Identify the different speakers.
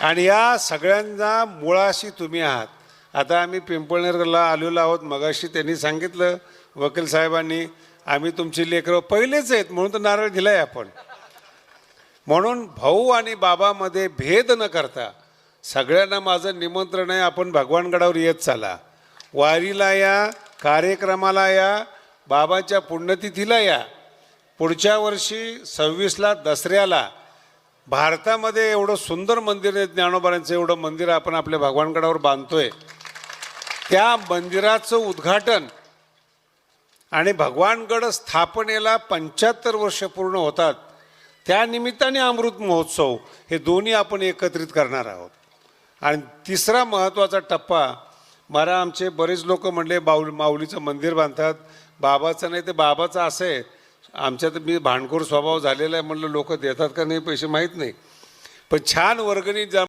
Speaker 1: आणि या सगळ्यांना मुळाशी तुम्ही आहात. आता आम्ही पिंपळनेरला आलेलो आहोत मगाशी त्यांनी सांगितलं वकील साहेबांनी आम्ही तुमची लेकरं पहिलेच आहेत म्हणून तर नारळ दिलाय आपण. म्हणून भाऊ आणि बाबामध्ये भेद न करता सगळ्यांना माझं निमंत्रण आहे आपण भगवानगडावर येत चाला. वारीला या कार्यक्रमाला या बाबाच्या पुण्यतिथीला या. पुढच्या वर्षी सव्वीसला दसऱ्याला भारतामध्ये एवढं सुंदर मंदिर आहे ज्ञानोबारांचं एवढं मंदिर आपण आपल्या भगवानगडावर बांधतोय. त्या मंदिराचं उद्घाटन आणि भगवानगड स्थापनेला पंच्याहत्तर वर्ष पूर्ण होतात त्या निमित्ताने अमृत महोत्सव हे दोन्ही आपण एकत्रित करणार आहोत. आणि तिसरा महत्त्वाचा टप्पा मला आमचे बरेच लोक म्हणले बाऊल माऊलीचं मंदिर बांधतात. बाबाचं नाही ते बाबाचं असं आहे आमच्यात मी भांडखोर स्वभाव झालेला आहे म्हणलं लोक देतात का नाही पैसे माहीत नाही. पण छान वर्गणी जा